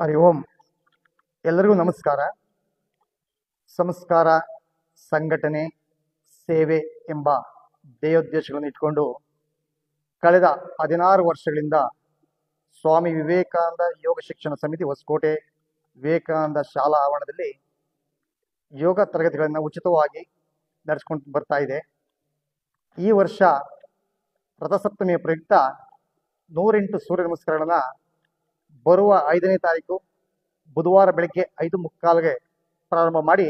ಹರಿ ಓಂ. ಎಲ್ಲರಿಗೂ ನಮಸ್ಕಾರ. ಸಂಸ್ಕಾರ, ಸಂಘಟನೆ, ಸೇವೆ ಎಂಬ ಧ್ಯೇಯೋದ್ದೇಶಗಳನ್ನು ಇಟ್ಕೊಂಡು ಕಳೆದ ಹದಿನಾರು ವರ್ಷಗಳಿಂದ ಸ್ವಾಮಿ ವಿವೇಕಾನಂದ ಯೋಗ ಶಿಕ್ಷಣ ಸಮಿತಿ ಹೊಸಕೋಟೆ ವಿವೇಕಾನಂದ ಶಾಲಾ ಆವರಣದಲ್ಲಿ ಯೋಗ ತರಗತಿಗಳನ್ನು ಉಚಿತವಾಗಿ ನಡೆಸ್ಕೊಂಡು ಬರ್ತಾ ಇದೆ. ಈ ವರ್ಷ ರಥಸಪ್ತಮಿಯ ಪ್ರಯುಕ್ತ ನೂರೆಂಟು ಸೂರ್ಯ ನಮಸ್ಕಾರಗಳನ್ನ ಬರುವ ಐದನೇ ತಾರೀಕು ಬುಧವಾರ ಬೆಳಗ್ಗೆ ಐದು ಮುಕ್ಕಾಲಿಗೆ ಪ್ರಾರಂಭ ಮಾಡಿ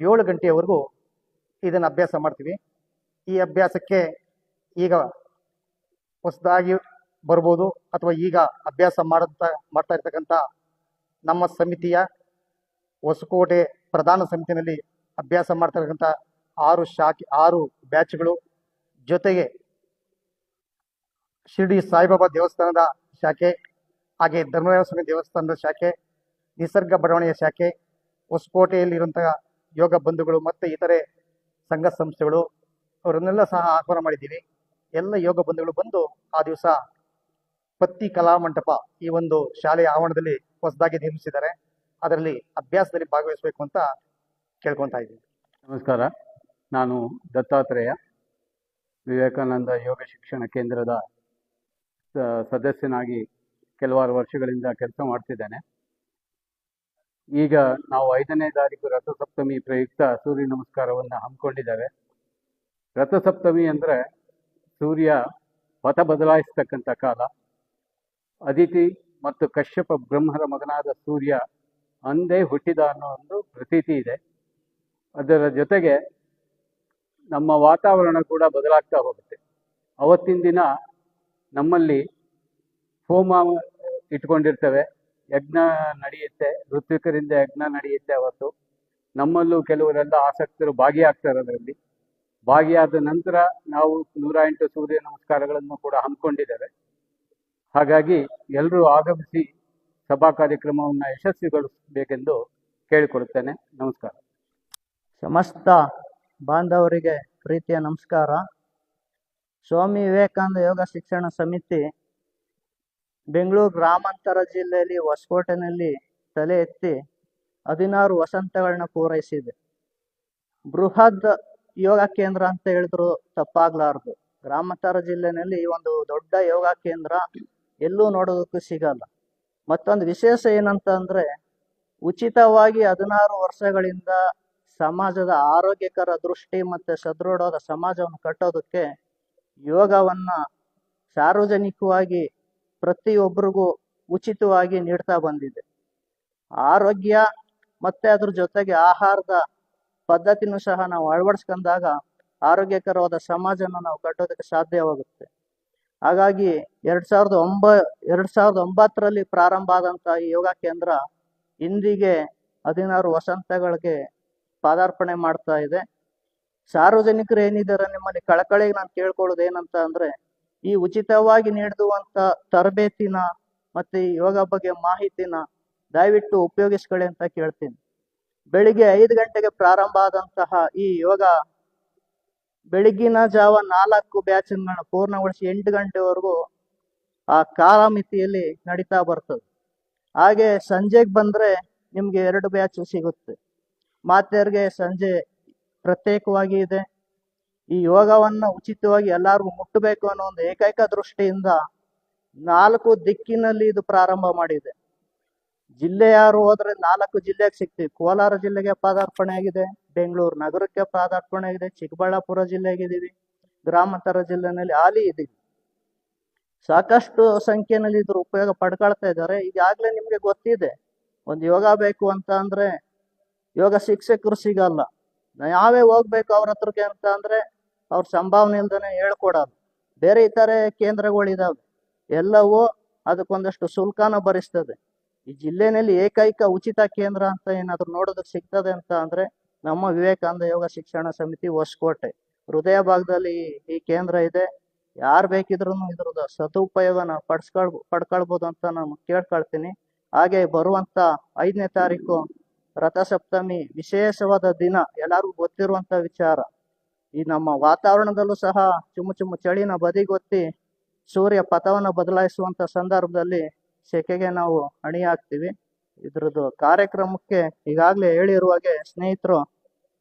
ಏಳು ಗಂಟೆಯವರೆಗೂ ಇದನ್ನು ಅಭ್ಯಾಸ ಮಾಡ್ತೀವಿ. ಈ ಅಭ್ಯಾಸಕ್ಕೆ ಈಗ ಹೊಸದಾಗಿ ಬರ್ಬೋದು ಅಥವಾ ಈಗ ಅಭ್ಯಾಸ ಮಾಡಂತ, ಮಾಡ್ತಾ ಇರ್ತಕ್ಕಂಥ ನಮ್ಮ ಸಮಿತಿಯ ಹೊಸಕೋಟೆ ಪ್ರಧಾನ ಸಮಿತಿನಲ್ಲಿ ಅಭ್ಯಾಸ ಮಾಡ್ತಾ ಇರ್ತಕ್ಕಂಥ ಆರು ಶಾಖೆ, ಆರು ಬ್ಯಾಚ್ಗಳು ಜೊತೆಗೆ ಶಿರ್ಡಿ ಸಾಯಿಬಾಬಾ ದೇವಸ್ಥಾನದ ಶಾಖೆ ಹಾಗೆ ಧರ್ಮರಾಯ ಸ್ವಾಮಿ ದೇವಸ್ಥಾನದ ಶಾಖೆ, ನಿಸರ್ಗ ಬಡಾವಣೆಯ ಶಾಖೆ, ಹೊಸಕೋಟೆಯಲ್ಲಿರುವಂತಹ ಯೋಗ ಬಂಧುಗಳು ಮತ್ತು ಇತರೆ ಸಂಘ ಸಂಸ್ಥೆಗಳು, ಅವರನ್ನೆಲ್ಲ ಸಹ ಆಹ್ವಾನ ಮಾಡಿದ್ದೀವಿ. ಎಲ್ಲ ಯೋಗ ಬಂಧುಗಳು ಬಂದು ಆ ದಿವಸ ಪತ್ತಿ ಕಲಾ ಮಂಟಪ ಈ ಒಂದು ಶಾಲೆಯ ಆವರಣದಲ್ಲಿ ಹೊಸದಾಗಿ ನಿರ್ಮಿಸಿದ್ದಾರೆ. ಅದರಲ್ಲಿ ಅಭ್ಯಾಸದಲ್ಲಿ ಭಾಗವಹಿಸಬೇಕು ಅಂತ ಕೇಳ್ಕೊತಾ ಇದ್ದೀವಿ ನಮಸ್ಕಾರ. ನಾನು ದತ್ತಾತ್ರೇಯ, ವಿವೇಕಾನಂದ ಯೋಗ ಶಿಕ್ಷಣ ಕೇಂದ್ರದ ಸದಸ್ಯನಾಗಿ ಕೆಲವಾರು ವರ್ಷಗಳಿಂದ ಕೆಲಸ ಮಾಡ್ತಿದ್ದೇನೆ. ಈಗ ನಾವು ಐದನೇ ತಾರೀಕು ರಥಸಪ್ತಮಿ ಪ್ರಯುಕ್ತ ಸೂರ್ಯ ನಮಸ್ಕಾರವನ್ನು ಹಮ್ಮಿಕೊಂಡಿದ್ದೇವೆ. ರಥಸಪ್ತಮಿ ಅಂದರೆ ಸೂರ್ಯ ಪಥ ಬದಲಾಯಿಸ್ತಕ್ಕಂಥ ಕಾಲ. ಅದಿತಿ ಮತ್ತು ಕಶ್ಯಪ ಬ್ರಹ್ಮರ ಮಗನಾದ ಸೂರ್ಯ ಅಂದೇ ಹುಟ್ಟಿದ ಅನ್ನೋ ಒಂದು ಪ್ರತೀತಿ ಇದೆ. ಅದರ ಜೊತೆಗೆ ನಮ್ಮ ವಾತಾವರಣ ಕೂಡ ಬದಲಾಗ್ತಾ ಹೋಗುತ್ತೆ. ಅವತ್ತಿನ ದಿನ ನಮ್ಮಲ್ಲಿ ಹೋಮ ಇಟ್ಕೊಂಡಿರ್ತೇವೆ. ಯಜ್ಞ ನಡೆಯುತ್ತೆ. ಋತ್ವಿಕರಿಂದ ಯಜ್ಞ ನಡೆಯುತ್ತೆ ಅವತ್ತು. ನಮ್ಮಲ್ಲೂ ಕೆಲವರೆಲ್ಲ ಆಸಕ್ತರು ಭಾಗಿಯಾಗ್ತಾರೆ ಅದರಲ್ಲಿ. ಭಾಗಿಯಾದ ನಂತರ ನಾವು ನೂರ ಎಂಟು ಸೂರ್ಯ ನಮಸ್ಕಾರಗಳನ್ನು ಕೂಡ ಹಮ್ಮಿಕೊಂಡಿದ್ದೇವೆ. ಹಾಗಾಗಿ ಎಲ್ಲರೂ ಆಗಮಿಸಿ ಸಭಾ ಕಾರ್ಯಕ್ರಮವನ್ನು ಯಶಸ್ವಿಗೊಳಿಸಬೇಕೆಂದು ಕೇಳಿಕೊಡುತ್ತೇನೆ ನಮಸ್ಕಾರ. ಸಮಸ್ತ ಬಾಂಧವರಿಗೆ ಪ್ರೀತಿಯ ನಮಸ್ಕಾರ. ಸ್ವಾಮಿ ವಿವೇಕಾನಂದ ಯೋಗ ಶಿಕ್ಷಣ ಸಮಿತಿ ಬೆಂಗಳೂರು ಗ್ರಾಮಾಂತರ ಜಿಲ್ಲೆಯಲ್ಲಿ ಹೊಸಕೋಟೆನಲ್ಲಿ ತಲೆ ಎತ್ತಿ ಹದಿನಾರು ವಸಂತಗಳನ್ನ ಪೂರೈಸಿದೆ. ಬೃಹತ್ ಯೋಗ ಕೇಂದ್ರ ಅಂತ ಹೇಳಿದ್ರು ತಪ್ಪಾಗ್ಲಾರ್ದು. ಗ್ರಾಮಾಂತರ ಜಿಲ್ಲೆನಲ್ಲಿ ಈ ಒಂದು ದೊಡ್ಡ ಯೋಗ ಕೇಂದ್ರ ಎಲ್ಲೂ ನೋಡೋದಕ್ಕೂ ಸಿಗಲ್ಲ. ಮತ್ತೊಂದು ವಿಶೇಷ ಏನಂತ ಅಂದ್ರೆ ಉಚಿತವಾಗಿ ಹದಿನಾರು ವರ್ಷಗಳಿಂದ ಸಮಾಜದ ಆರೋಗ್ಯಕರ ದೃಷ್ಟಿ ಮತ್ತೆ ಸದೃಢವಾದ ಸಮಾಜವನ್ನು ಕಟ್ಟೋದಕ್ಕೆ ಯೋಗವನ್ನ ಸಾರ್ವಜನಿಕವಾಗಿ ಪ್ರತಿಯೊಬ್ಬರಿಗೂ ಉಚಿತವಾಗಿ ನೀಡ್ತಾ ಬಂದಿದೆ. ಆರೋಗ್ಯ ಮತ್ತೆ ಅದ್ರ ಜೊತೆಗೆ ಆಹಾರದ ಪದ್ಧತಿನೂ ಸಹ ನಾವು ಅಳವಡಿಸ್ಕೊಂಡಾಗ ಆರೋಗ್ಯಕರವಾದ ಸಮಾಜನ ನಾವು ಕಟ್ಟೋದಕ್ಕೆ ಸಾಧ್ಯವಾಗುತ್ತೆ. ಹಾಗಾಗಿ ಎರಡ್ ಸಾವಿರದ ಒಂಬ, ಎರಡ್ ಸಾವಿರದ ಒಂಬತ್ತರಲ್ಲಿ ಪ್ರಾರಂಭ ಆದಂತ ಈ ಯೋಗ ಕೇಂದ್ರ ಇಂದಿಗೆ ಹದಿನಾರು ವಸಂತಗಳಿಗೆ ಪಾದಾರ್ಪಣೆ ಮಾಡ್ತಾ ಇದೆ. ಸಾರ್ವಜನಿಕರು ಏನಿದ್ದಾರೆ, ನಿಮ್ಮಲ್ಲಿ ಕಳಕಳಿಗೆ ನಾನು ಕೇಳ್ಕೊಳ್ಳೋದು ಏನಂತ ಅಂದ್ರೆ ಈ ಉಚಿತವಾಗಿ ನೀಡುವಂತ ತರಬೇತಿನ ಮತ್ತೆ ಯೋಗ ಬಗ್ಗೆ ಮಾಹಿತಿನ ದಯವಿಟ್ಟು ಉಪಯೋಗಿಸ್ಕೊಳ್ಳಿ ಅಂತ ಕೇಳ್ತೀನಿ. ಬೆಳಿಗ್ಗೆ ಐದು ಗಂಟೆಗೆ ಪ್ರಾರಂಭ ಆದಂತಹ ಈ ಯೋಗ ಬೆಳಗಿನ ಜಾವ ನಾಲ್ಕು ಬ್ಯಾಚ್ಗಳನ್ನ ಪೂರ್ಣಗೊಳಿಸಿ ಎಂಟು ಗಂಟೆವರೆಗೂ ಆ ಕಾಲಮಿತಿಯಲ್ಲಿ ನಡೀತಾ ಬರ್ತದೆ. ಹಾಗೆ ಸಂಜೆಗೆ ಬಂದ್ರೆ ನಿಮ್ಗೆ ಎರಡು ಬ್ಯಾಚ್ ಸಿಗುತ್ತೆ. ಮಾತೆಯರಿಗೆ ಸಂಜೆ ಪ್ರತ್ಯೇಕವಾಗಿ ಇದೆ. ಈ ಯೋಗವನ್ನ ಉಚಿತವಾಗಿ ಎಲ್ಲಾರ್ಗೂ ಮುಟ್ಟಬೇಕು ಅನ್ನೋ ಒಂದು ಏಕೈಕ ದೃಷ್ಟಿಯಿಂದ ನಾಲ್ಕು ದಿಕ್ಕಿನಲ್ಲಿ ಇದು ಪ್ರಾರಂಭ ಮಾಡಿದೆ. ಜಿಲ್ಲೆಯಾರು ಹೋದ್ರೆ ನಾಲ್ಕು ಜಿಲ್ಲೆಗೆ ಸಿಗ್ತೀವಿ. ಕೋಲಾರ ಜಿಲ್ಲೆಗೆ ಪಾದಾರ್ಪಣೆ ಆಗಿದೆ, ಬೆಂಗಳೂರು ನಗರಕ್ಕೆ ಪಾದಾರ್ಪಣೆ ಆಗಿದೆ, ಚಿಕ್ಕಬಳ್ಳಾಪುರ ಜಿಲ್ಲೆಗಿದ್ದೀವಿ ಗ್ರಾಮಾಂತರ ಜಿಲ್ಲೆನಲ್ಲಿ ಹಾಲಿ ಇದೀವಿ. ಸಾಕಷ್ಟು ಸಂಖ್ಯೆನಲ್ಲಿ ಇದ್ರ ಉಪಯೋಗ ಪಡ್ಕೊಳ್ತಾ ಇದ್ದಾರೆ. ಈಗಾಗಲೇ ನಿಮ್ಗೆ ಗೊತ್ತಿದೆ, ಒಂದು ಯೋಗ ಬೇಕು ಅಂತ ಅಂದ್ರೆ ಯೋಗ ಶಿಕ್ಷಕರು ಸಿಗಲ್ಲ. ನಾವೇ ಹೋಗ್ಬೇಕು ಅವ್ರ ಹತ್ರಕ್ಕೆ ಅಂತ ಅಂದ್ರೆ ಅವ್ರ ಸಂಭಾವನೆಯಿಂದನೇ ಹೇಳ್ಕೊಡೋದು. ಬೇರೆ ಇತರೆ ಕೇಂದ್ರಗಳಿದಾವೆ ಎಲ್ಲವೂ ಅದಕ್ಕೊಂದಷ್ಟು ಶುಲ್ಕನ ಭರಿಸ್ತದೆ. ಈ ಜಿಲ್ಲೆನಲ್ಲಿ ಏಕೈಕ ಉಚಿತ ಕೇಂದ್ರ ಅಂತ ಏನಾದ್ರು ನೋಡೋದಕ್ಕೆ ಸಿಗ್ತದೆ ಅಂತ ಅಂದ್ರೆ ನಮ್ಮ ವಿವೇಕಾನಂದ ಯೋಗ ಶಿಕ್ಷಣ ಸಮಿತಿ ಹೊಸಕೋಟೆ. ಹೃದಯ ಭಾಗದಲ್ಲಿ ಈ- ಕೇಂದ್ರ ಇದೆ. ಯಾರು ಬೇಕಿದ್ರು ಇದ್ರದ ಸದುಪಯೋಗನ ಪಡ್ಸ್ಕೊಳ್, ಪಡ್ಕೊಳ್ಬೋದು ಅಂತ ನಾನು ಕೇಳ್ಕೊಳ್ತೀನಿ. ಹಾಗೆ ಬರುವಂತ ಐದನೇ ತಾರೀಕು ರಥಸಪ್ತಮಿ ವಿಶೇಷವಾದ ದಿನ ಎಲ್ಲರಿಗೂ ಗೊತ್ತಿರುವಂತ ವಿಚಾರ. ಈ ನಮ್ಮ ವಾತಾವರಣದಲ್ಲೂ ಸಹ ಚುಮ್ಮು ಚುಮ್ಮು ಚಳಿನ ಬದಿಗೊತ್ತಿ ಸೂರ್ಯ ಪಥವನ್ನು ಬದಲಾಯಿಸುವಂತ ಸಂದರ್ಭದಲ್ಲಿ ಸೆಕೆಗೆ ನಾವು ಅಣಿ ಹಾಕ್ತಿವಿ ಇದ್ರದ್ದು ಕಾರ್ಯಕ್ರಮಕ್ಕೆ ಈಗಾಗಲೇ ಹೇಳಿರುವ ಹಾಗೆ ಸ್ನೇಹಿತರು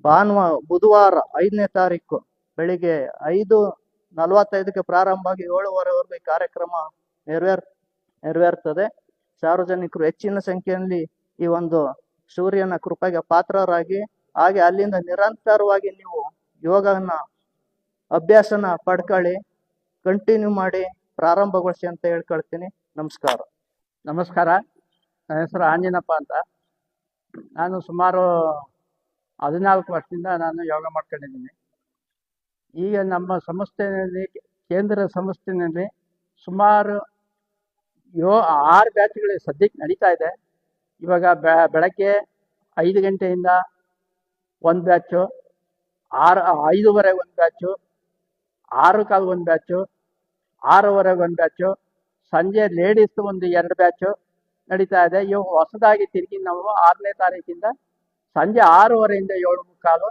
ಭಾನುವಾರ ಬುಧವಾರ ಐದನೇ ತಾರೀಕು ಬೆಳಿಗ್ಗೆ ಐದು ನಲವತ್ತೈದಕ್ಕೆ ಪ್ರಾರಂಭ ಆಗಿ ಏಳುವರೆವರೆಗೂ ಈ ಕಾರ್ಯಕ್ರಮ ನೆರವೇರ್, ನೆರವೇರ್ತದೆ. ಸಾರ್ವಜನಿಕರು ಹೆಚ್ಚಿನ ಸಂಖ್ಯೆಯಲ್ಲಿ ಈ ಒಂದು ಸೂರ್ಯನ ಕೃಪೆಗೆ ಪಾತ್ರರಾಗಿ, ಹಾಗೆ ಅಲ್ಲಿಂದ ನಿರಂತರವಾಗಿ ನೀವು ಯೋಗನ ಅಭ್ಯಾಸನ ಪಡ್ಕೊಳ್ಳಿ ಕಂಟಿನ್ಯೂ ಮಾಡಿ ಪ್ರಾರಂಭಗೊಳಿಸಿ ಅಂತ ಹೇಳ್ಕೊಳ್ತೀನಿ. ನಮಸ್ಕಾರ. ನಮಸ್ಕಾರ. ನನ್ನ ಹೆಸರು ಆಂಜನಪ್ಪ ಅಂತ. ನಾನು ಸುಮಾರು ಹದಿನಾಲ್ಕು ವರ್ಷದಿಂದ ನಾನು ಯೋಗ ಮಾಡ್ಕೊಂಡಿದ್ದೀನಿ. ಈಗ ನಮ್ಮ ಸಂಸ್ಥೆಯಲ್ಲಿ, ಕೇಂದ್ರ ಸಂಸ್ಥೆಯಲ್ಲಿ ಸುಮಾರು ಯೋ, ಆರು ಬ್ಯಾಚ್ಗಳು ಸದ್ಯಕ್ಕೆ ನಡೀತಾ ಇದೆ. ಇವಾಗ ಬೆಳಗ್ಗೆ ಐದು ಗಂಟೆಯಿಂದ ಒಂದು ಬ್ಯಾಚು ಆರು, ಐದೂವರೆ ಒಂದು ಬ್ಯಾಚು ಆರು ಕಾಲು ಒಂದು ಬ್ಯಾಚು ಆರೂವರೆಗೆ ಒಂದು ಬ್ಯಾಚು, ಸಂಜೆ ಲೇಡೀಸ್ ಒಂದು ಎರಡು ಬ್ಯಾಚು ನಡೀತಾ ಇದೆ. ಇವು ಹೊಸದಾಗಿ ತಿರುಗಿ ನಾವು ಆರನೇ ತಾರೀಕಿಂದ ಸಂಜೆ ಆರೂವರೆಯಿಂದ ಏಳು ಮುಕ್ಕಾಲು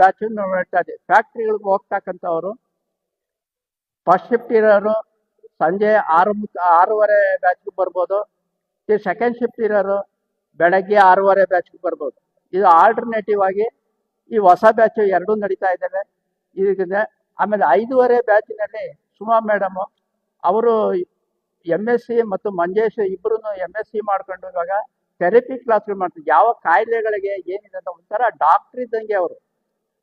ಬ್ಯಾಚು ನಡೀತಾ ಇದ್ದೀವಿ ಫ್ಯಾಕ್ಟ್ರಿಗಳಿಗೆ ಹೋಗ್ತಕ್ಕಂಥವ್ರು, ಫಸ್ಟ್ ಶಿಫ್ಟ್ ಇರೋರು ಸಂಜೆ ಆರು ಮುಕ್, ಆರೂವರೆ ಬ್ಯಾಚ್ಗೆ ಬರ್ಬೋದು. ಸೆಕೆಂಡ್ ಶಿಫ್ಟ್ ಇರೋರು ಬೆಳಗ್ಗೆ ಆರೂವರೆ ಬ್ಯಾಚ್ಗೆ ಬರ್ಬೋದು. ಇದು ಆಲ್ಟರ್ನೇಟಿವ್ ಆಗಿ ಈ ಹೊಸ ಬ್ಯಾಚ್ ಎರಡೂ ನಡೀತಾ ಇದ್ದಾವೆ ಇದಕ್ಕೆ ಆಮೇಲೆ ಐದೂವರೆ ಬ್ಯಾಚಿನಲ್ಲಿ ಸುಮಾ ಮೇಡಮ್ ಅವರು ಎಂ ಎಸ್ ಸಿ ಮತ್ತು ಮಂಜೇಶ್ ಇಬ್ಬರು ಎಂ ಎಸ್ ಸಿ ಮಾಡ್ಕೊಂಡು ಇವಾಗ ಥೆರಪಿ ಕ್ಲಾಸ್ಗಳು ಮಾಡ್ತಾರೆ ಯಾವ ಕಾಯಿಲೆಗಳಿಗೆ ಏನಿದೆ ಅಂತ ಒಂಥರ ಡಾಕ್ಟರ್ ಇದ್ದಂಗೆ ಅವರು.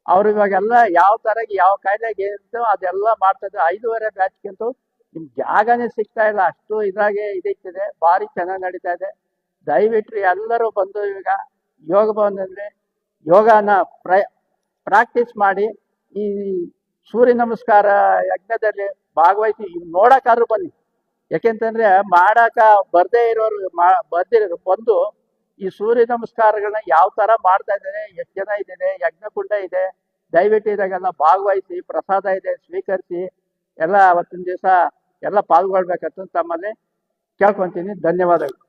ಅವ್ರು ಇವಾಗೆಲ್ಲ ಯಾವ ಥರ ಯಾವ ಕಾಯಿಲೆಗೆ ಏನಿದೆ ಅದೆಲ್ಲ ಮಾಡ್ತಾ ಇದ್ದಾರೆ. ಐದೂವರೆ ಬ್ಯಾಚ್ಗಂತೂ ನಿಮ್ ಜಾಗನೇ ಸಿಗ್ತಾ ಇಲ್ಲ. ಅಷ್ಟು ಇದಾಗೆ ಇದಕ್ಕಿದೆ. ಭಾರಿ ಚೆನ್ನಾಗಿ ನಡೀತಾ ಇದೆ. ದಯವಿಟ್ಟು ಎಲ್ಲರೂ ಬಂದು ಇವಾಗ ಯೋಗ ಬಂದಂದ್ರೆ ಯೋಗನ ಪ್ರ ಪ್ರಾಕ್ಟೀಸ್ ಮಾಡಿ ಈ ಸೂರ್ಯ ನಮಸ್ಕಾರ ಯಜ್ಞದಲ್ಲಿ ಭಾಗವಹಿಸಿ ನೋಡಕ್ಕಾದ್ರೂ ಬನ್ನಿ. ಯಾಕೆಂತಂದ್ರೆ ಮಾಡಕ ಬರ್ದೇ ಇರೋರು ಮಾ, ಬರ್ದಿರೋರು ಬಂದು ಈ ಸೂರ್ಯ ನಮಸ್ಕಾರಗಳನ್ನ ಯಾವ ತರ ಮಾಡ್ತಾ ಇದ್ದಾರೆ ಎಷ್ಟು ಜನ ಇದ್ದೇನೆ ಯಜ್ಞಕುಂಡ ಇದೆ, ದಯವಿಟ್ಟು ಇದಾಗೆಲ್ಲ ಭಾಗವಹಿಸಿ, ಪ್ರಸಾದ ಇದೆ, ಸ್ವೀಕರಿಸಿ, ಎಲ್ಲ ಅವತ್ತಿನ ದಿವಸ ಎಲ್ಲ ಪಾಲ್ಗೊಳ್ಬೇಕಂತ ತಮ್ಮಲ್ಲಿ ಕೇಳ್ಕೊಂತೀನಿ. ಧನ್ಯವಾದಗಳು.